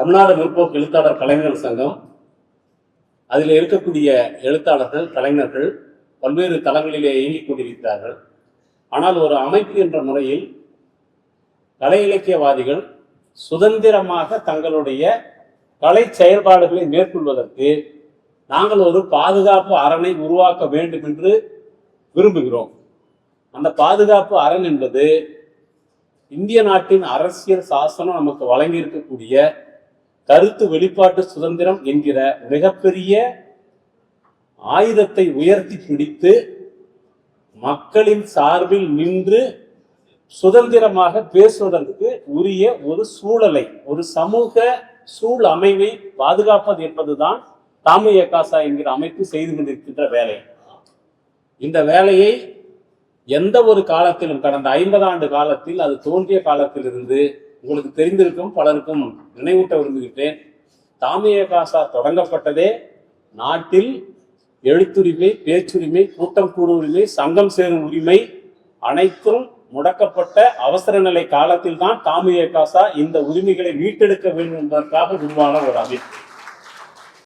தமிழ்நாடு முற்போக்கு எழுத்தாளர் கலைஞர்கள் சங்கம். அதில் இருக்கக்கூடிய எழுத்தாளர்கள் கலைஞர்கள் பல்வேறு தளங்களிலே இயங்கிக் கொண்டிருக்கிறார்கள். ஆனால் ஒரு அமைப்பு என்ற முறையில் கலை இலக்கியவாதிகள் சுதந்திரமாக தங்களுடைய கலை செயல்பாடுகளை மேற்கொள்வதற்கு நாங்கள் ஒரு பாதுகாப்பு அரணை உருவாக்க வேண்டும் என்று விரும்புகிறோம். அந்த பாதுகாப்பு அரண் என்பது இந்திய நாட்டின் அரசியல் சாசனம் நமக்கு வழங்கி இருக்கக்கூடிய கருத்து வெளிப்பாட்டு சுதந்திரம் என்கிற மிகப்பெரிய ஆயுதத்தை உயர்த்தி பிடித்து மக்களின் சார்பில் நின்று சுதந்திரமாக பேசுவதற்கு உரிய ஒரு சூழலை ஒரு சமூக சூழ் அமைவை பாதுகாப்பது என்பதுதான் தாமிய காசா என்கிற அமைப்பு செய்து கொண்டிருக்கின்ற வேலை. இந்த வேலையை எந்த ஒரு காலத்திலும் கடந்த ஐம்பது ஆண்டு காலத்தில் அது தோன்றிய காலத்திலிருந்து உங்களுக்கு தெரிந்திருக்கும் பலருக்கும் நினைவூட்ட விரும்புகின்றேன். தாமிய காசா தொடங்கப்பட்டதே நாட்டில் எழுத்துரிமை பேச்சுரிமை கூட்டம் கூடு உரிமை சங்கம் சேரும் உரிமை அனைத்தும் முடக்கப்பட்ட அவசர நிலை காலத்தில் தான் தாமிய காசா இந்த உரிமைகளை மீட்டெடுக்க வேண்டும் என்பதற்காக உருவான ஒரு அமைப்பு.